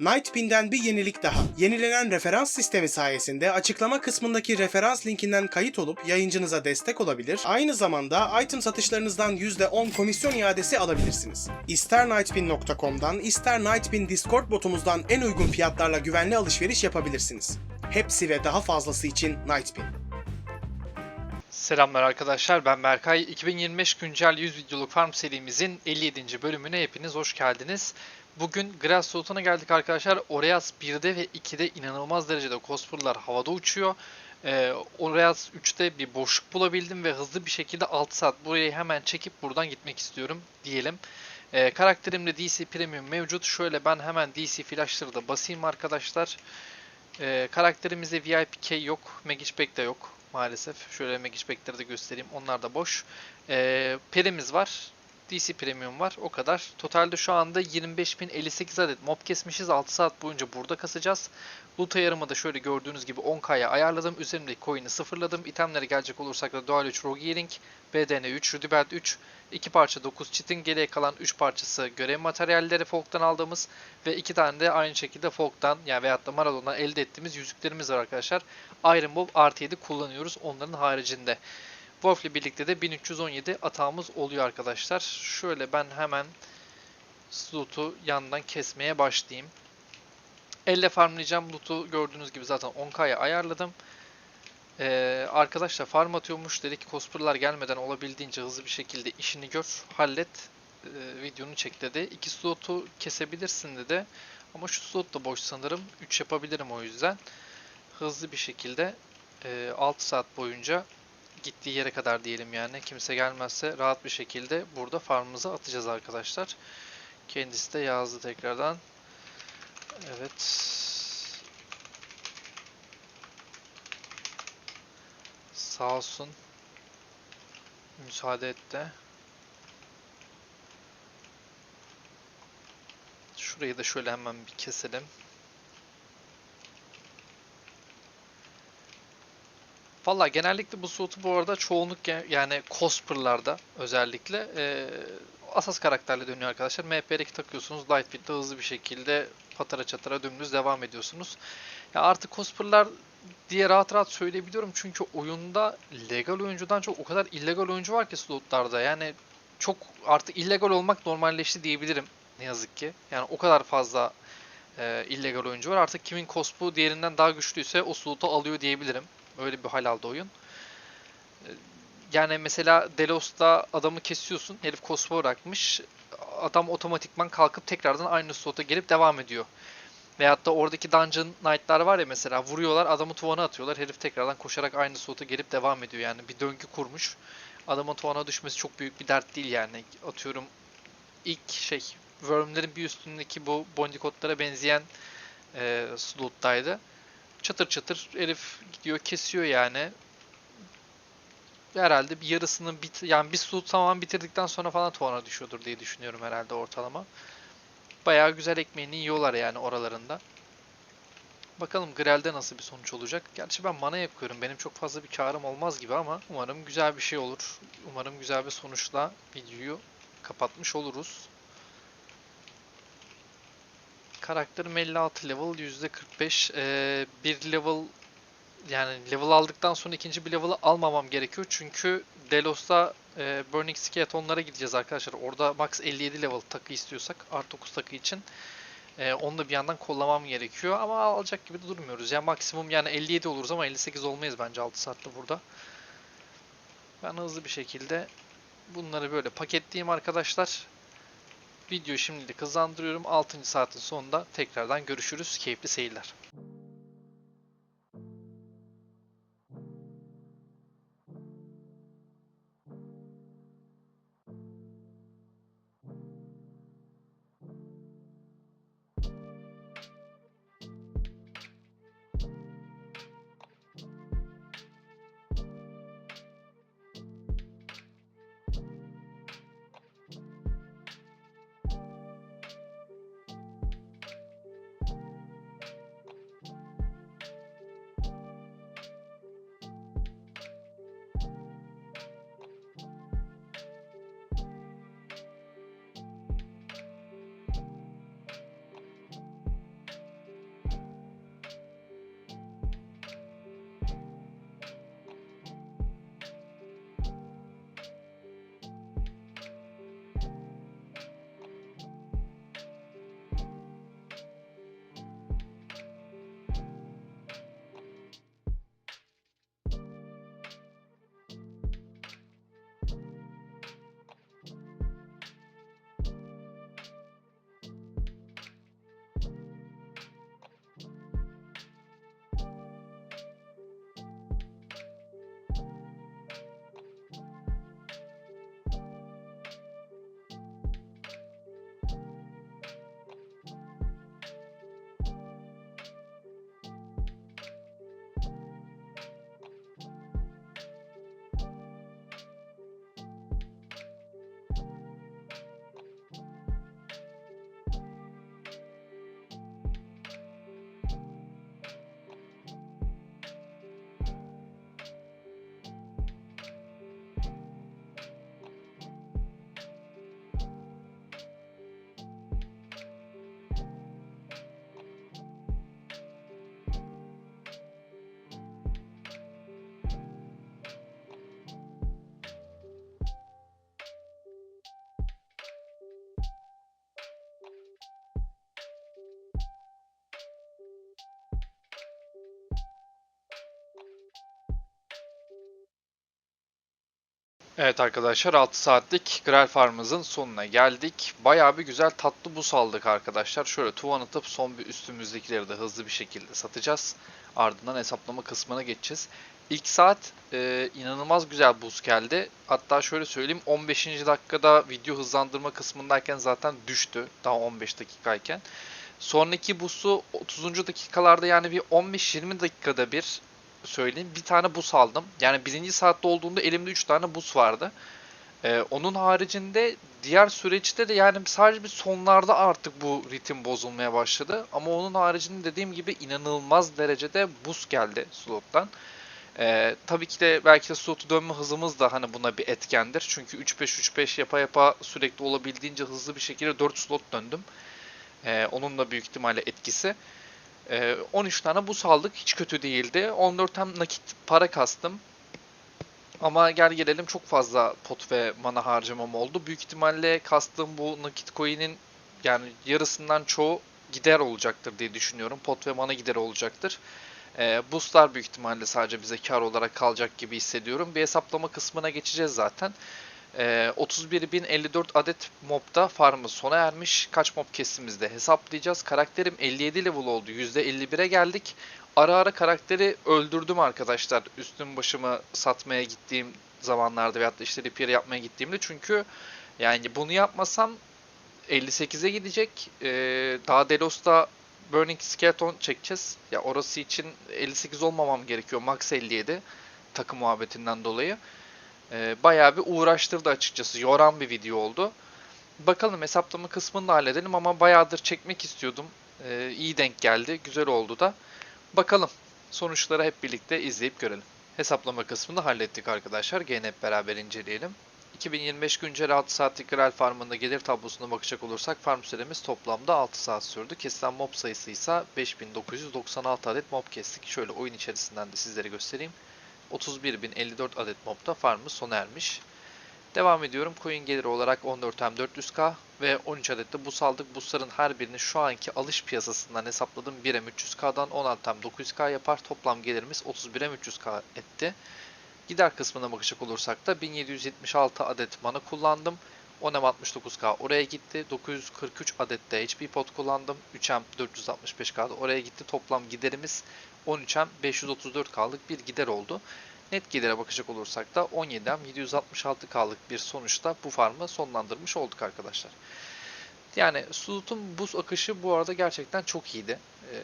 Nightpin'den bir yenilik daha. Yenilenen referans sistemi sayesinde açıklama kısmındaki referans linkinden kayıt olup yayıncınıza destek olabilir, aynı zamanda item satışlarınızdan %10 komisyon iadesi alabilirsiniz. İster nightpin.com'dan ister Nightpin Discord botumuzdan en uygun fiyatlarla güvenli alışveriş yapabilirsiniz. Hepsi ve daha fazlası için Nightpin. Selamlar arkadaşlar ben Berkay. 2025 güncel 100 videoluk farm serimizin 57. bölümüne hepiniz hoş geldiniz. Bugün Grassroot'a geldik arkadaşlar. Oreas 1'de ve 2'de inanılmaz derecede cosplay'lar havada uçuyor. Ee, Oreas 3'te bir boşluk bulabildim ve hızlı bir şekilde 6 saat burayı hemen çekip buradan gitmek istiyorum diyelim. Ee, karakterimde DC Premium mevcut. Şöyle ben hemen DC flashları da basayım arkadaşlar. Ee, karakterimizde VIP key yok. Magic Pack de yok maalesef. Şöyle Magic Pack'leri de göstereyim. Onlar da boş. Ee, perimiz var. DC Premium var. O kadar. Totalde şu anda 25.058 adet mob kesmişiz. 6 saat boyunca burada kasacağız. Loot ayarımı da şöyle gördüğünüz gibi 10k'ya ayarladım. Üzerimdeki coin'i sıfırladım. İtemlere gelecek olursak da Dual 3 Rogue Earring, BDN 3, Rudy Belt 3, 2 parça 9 çitin, geriye kalan 3 parçası görev materyalleri Folk'tan aldığımız ve 2 tane de aynı şekilde Folk'tan yani veyahut da Maradon'dan elde ettiğimiz yüzüklerimiz var arkadaşlar. Iron Bow artı 7 kullanıyoruz onların haricinde. Wolf ile birlikte de 1317 atağımız oluyor arkadaşlar. Şöyle ben hemen loot'u yandan kesmeye başlayayım. Elle farmlayacağım loot'u gördüğünüz gibi zaten 10k'ya ayarladım. Ee, arkadaşlar farm atıyormuş dedi ki cosplay'lar gelmeden olabildiğince hızlı bir şekilde işini gör, hallet, e, videonu çek dedi. İki slot'u kesebilirsin dedi. Ama şu slot da boş sanırım. 3 yapabilirim o yüzden. Hızlı bir şekilde e, 6 saat boyunca gittiği yere kadar diyelim yani. Kimse gelmezse rahat bir şekilde burada farmımızı atacağız arkadaşlar. Kendisi de yazdı tekrardan. Evet. Sağ olsun. Müsaade etti. Şurayı da şöyle hemen bir keselim. Valla genellikle bu slotu bu arada çoğunluk yani cosplay'larda özellikle e, asas karakterle dönüyor arkadaşlar. MP2 takıyorsunuz. Lightfit'te hızlı bir şekilde patara çatara dümdüz devam ediyorsunuz. Ya artık cosplay'lar diye rahat rahat söyleyebiliyorum çünkü oyunda legal oyuncudan çok o kadar illegal oyuncu var ki slotlarda. Yani çok artık illegal olmak normalleşti diyebilirim ne yazık ki. Yani o kadar fazla e, illegal oyuncu var. Artık kimin cospu diğerinden daha güçlüyse o slotu alıyor diyebilirim. Öyle bir hal aldı oyun. E, Yani mesela Delos'ta adamı kesiyorsun. Herif cospu bırakmış. Adam otomatikman kalkıp tekrardan aynı slota gelip devam ediyor. Veyahut da oradaki Dungeon Knight'lar var ya mesela vuruyorlar adamı tuvana atıyorlar. Herif tekrardan koşarak aynı slota gelip devam ediyor yani. Bir döngü kurmuş. Adamın tuvana düşmesi çok büyük bir dert değil yani. Atıyorum ilk şey Worm'lerin bir üstündeki bu Bondicott'lara benzeyen e, slot'taydı. Çatır çatır herif gidiyor kesiyor yani. Herhalde bir yarısını bit yani bir slot tamamen bitirdikten sonra falan tuvana düşüyordur diye düşünüyorum herhalde ortalama. Bayağı güzel ekmeğini yiyorlar yani oralarında. Bakalım Grel'de nasıl bir sonuç olacak. Gerçi ben mana yapıyorum. Benim çok fazla bir karım olmaz gibi ama umarım güzel bir şey olur. Umarım güzel bir sonuçla videoyu kapatmış oluruz. Karakterim 56 level, %45. Ee, bir level yani level aldıktan sonra ikinci bir level'ı almamam gerekiyor. Çünkü Delos'ta e, Burning Skeleton'lara gideceğiz arkadaşlar. Orada max 57 level takı istiyorsak art 9 takı için e, onu da bir yandan kollamam gerekiyor. Ama alacak gibi de durmuyoruz. Ya maksimum yani 57 oluruz ama 58 olmayız bence 6 saatte burada. Ben hızlı bir şekilde bunları böyle paketleyeyim arkadaşlar. Videoyu şimdilik hızlandırıyorum. 6. saatin sonunda tekrardan görüşürüz. Keyifli seyirler. Evet arkadaşlar 6 saatlik Graal Farm'ımızın sonuna geldik. Bayağı bir güzel tatlı buz aldık arkadaşlar. Şöyle tuvan atıp son bir üstümüzdekileri de hızlı bir şekilde satacağız. Ardından hesaplama kısmına geçeceğiz. İlk saat e, inanılmaz güzel buz geldi. Hatta şöyle söyleyeyim 15. dakikada video hızlandırma kısmındayken zaten düştü. Daha 15 dakikayken. Sonraki busu 30. dakikalarda yani bir 15-20 dakikada bir söyleyeyim. Bir tane bus aldım. Yani birinci saatte olduğunda elimde 3 tane bus vardı. Ee, onun haricinde diğer süreçte de yani sadece bir sonlarda artık bu ritim bozulmaya başladı. Ama onun haricinde dediğim gibi inanılmaz derecede bus geldi slottan. Ee, tabii ki de belki de slotu dönme hızımız da hani buna bir etkendir. Çünkü 3-5-3-5 yapa yapa sürekli olabildiğince hızlı bir şekilde 4 slot döndüm. Ee, onun da büyük ihtimalle etkisi. Ee, 13 tane bus aldık. Hiç kötü değildi. 14 hem nakit para kastım. Ama gel gelelim çok fazla pot ve mana harcamam oldu. Büyük ihtimalle kastığım bu nakit coin'in yani yarısından çoğu gider olacaktır diye düşünüyorum. Pot ve mana gideri olacaktır. Ee, boostlar büyük ihtimalle sadece bize kar olarak kalacak gibi hissediyorum. Bir hesaplama kısmına geçeceğiz zaten. Ee, 31.054 adet mobda farmı sona ermiş. Kaç mob kestimizde hesaplayacağız. Karakterim 57 level oldu. %51'e geldik. Ara ara karakteri öldürdüm arkadaşlar. Üstüm başımı satmaya gittiğim zamanlarda veyahut da işte repair yapmaya gittiğimde. Çünkü yani bunu yapmasam 58'e gidecek. Ee, daha Delos'ta Burning Skeleton çekeceğiz. Ya orası için 58 olmamam gerekiyor. Max 57 takım muhabbetinden dolayı. Ee, bayağı bir uğraştırdı açıkçası. Yoran bir video oldu. Bakalım hesaplama kısmını da halledelim ama bayağıdır çekmek istiyordum. Ee, iyi denk geldi. Güzel oldu da. Bakalım. Sonuçları hep birlikte izleyip görelim. Hesaplama kısmını hallettik arkadaşlar. Gene hep beraber inceleyelim. 2025 güncel 6 saatlik Graal Farm'ında gelir tablosuna bakacak olursak farm süremiz toplamda 6 saat sürdü. Kesilen mob sayısı ise 5996 adet mob kestik. Şöyle oyun içerisinden de sizlere göstereyim. 31.054 adet mobda farmı sona ermiş. Devam ediyorum. Coin geliri olarak 14M400K ve 13 adet de bus aldık. Busların her birini şu anki alış piyasasından hesapladım. 1M300K'dan 16M900K yapar. Toplam gelirimiz 31M300K etti. Gider kısmına bakacak olursak da 1776 adet mana kullandım. 10M69K oraya gitti. 943 adet de HP pot kullandım. 3M 465K da oraya gitti. Toplam giderimiz 13M 534K'lık bir gider oldu. Net gelire bakacak olursak da 17M 766K'lık bir sonuçta bu farmı sonlandırmış olduk arkadaşlar. Yani Slut'un buz akışı bu arada gerçekten çok iyiydi. Ee,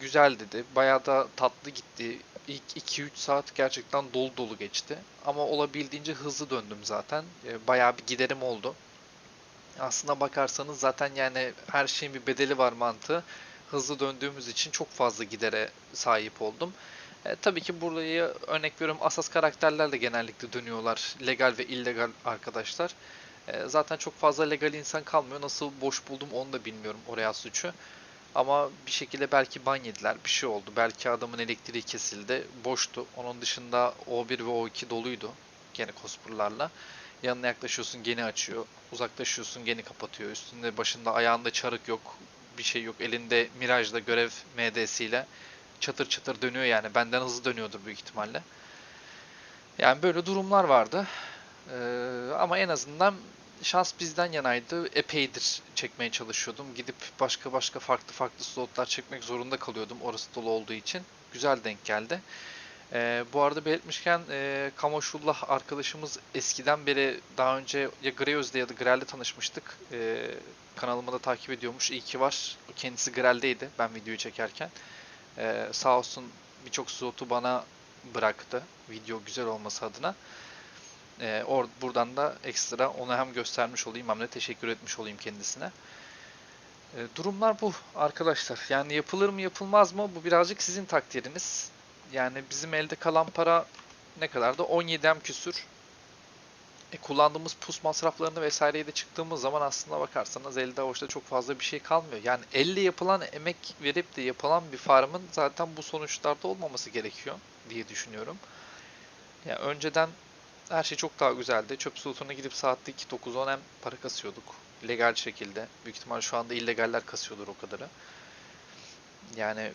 güzel dedi. Bayağı da tatlı gitti. İlk 2-3 saat gerçekten dolu dolu geçti. Ama olabildiğince hızlı döndüm zaten. Ee, bayağı bir giderim oldu. Aslına bakarsanız zaten yani her şeyin bir bedeli var mantığı. Hızlı döndüğümüz için çok fazla gidere sahip oldum. E, tabii ki burayı örnek veriyorum asas karakterlerle genellikle dönüyorlar. Legal ve illegal arkadaşlar. E, zaten çok fazla legal insan kalmıyor. Nasıl boş buldum onu da bilmiyorum oraya suçu. Ama bir şekilde belki ban yediler. Bir şey oldu. Belki adamın elektriği kesildi. Boştu. Onun dışında O1 ve O2 doluydu. Gene cospurlarla. Yanına yaklaşıyorsun gene açıyor. Uzaklaşıyorsun gene kapatıyor. Üstünde başında ayağında çarık yok. Bir şey yok. Elinde Mirage'da görev MD'siyle çatır çatır dönüyor yani. Benden hızlı dönüyordur büyük ihtimalle. Yani böyle durumlar vardı. Ee, ama en azından şans bizden yanaydı. Epeydir çekmeye çalışıyordum. Gidip başka başka farklı farklı slotlar çekmek zorunda kalıyordum. Orası dolu olduğu için. Güzel denk geldi. Ee, bu arada belirtmişken e, Kamoşullah arkadaşımız eskiden beri daha önce ya Greyöz'de ya da Grel'de tanışmıştık. Ee, kanalımı da takip ediyormuş. İyi ki var. Kendisi Grel'deydi ben videoyu çekerken. Ee, sağ olsun birçok slotu bana bıraktı. Video güzel olması adına. Ee, or buradan da ekstra ona hem göstermiş olayım hem de teşekkür etmiş olayım kendisine. Ee, durumlar bu arkadaşlar. Yani yapılır mı yapılmaz mı bu birazcık sizin takdiriniz. Yani bizim elde kalan para ne kadar da 17 em küsür. E, kullandığımız pus masraflarını vesaireyi de çıktığımız zaman aslında bakarsanız elde avuçta çok fazla bir şey kalmıyor. Yani elle yapılan emek verip de yapılan bir farmın zaten bu sonuçlarda olmaması gerekiyor diye düşünüyorum. Ya önceden her şey çok daha güzeldi. Çöp slotuna gidip saatlik 9-10 em para kasıyorduk. Legal şekilde. Büyük ihtimal şu anda illegaller kasıyordur o kadarı. Yani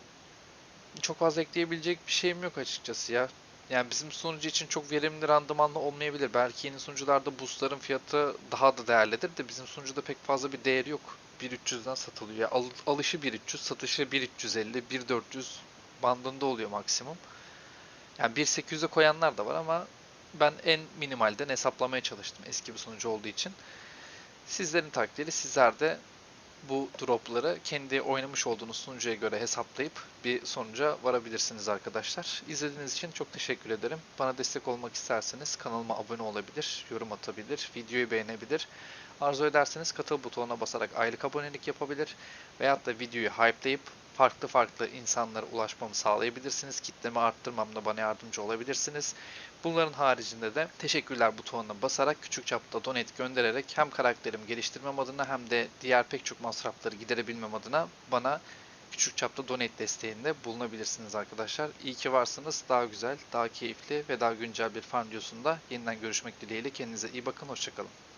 çok fazla ekleyebilecek bir şeyim yok açıkçası ya. Yani bizim sunucu için çok verimli randımanlı olmayabilir. Belki yeni sunucularda boostların fiyatı daha da değerlidir de bizim sunucuda pek fazla bir değeri yok. 1.300'den satılıyor. Yani al- alışı 1.300, satışı 1.350, 1.400 bandında oluyor maksimum. Yani 1.800'e koyanlar da var ama ben en minimalden hesaplamaya çalıştım eski bir sunucu olduğu için. Sizlerin takdiri sizler de bu dropları kendi oynamış olduğunuz sunucuya göre hesaplayıp bir sonuca varabilirsiniz arkadaşlar. İzlediğiniz için çok teşekkür ederim. Bana destek olmak isterseniz kanalıma abone olabilir, yorum atabilir, videoyu beğenebilir. Arzu ederseniz katıl butonuna basarak aylık abonelik yapabilir veyahut da videoyu hype'layıp farklı farklı insanlara ulaşmamı sağlayabilirsiniz. Kitlemi arttırmamda bana yardımcı olabilirsiniz. Bunların haricinde de teşekkürler butonuna basarak küçük çapta donate göndererek hem karakterimi geliştirmem adına hem de diğer pek çok masrafları giderebilmem adına bana küçük çapta donate desteğinde bulunabilirsiniz arkadaşlar. İyi ki varsınız. Daha güzel, daha keyifli ve daha güncel bir farm videosunda yeniden görüşmek dileğiyle. Kendinize iyi bakın. Hoşçakalın.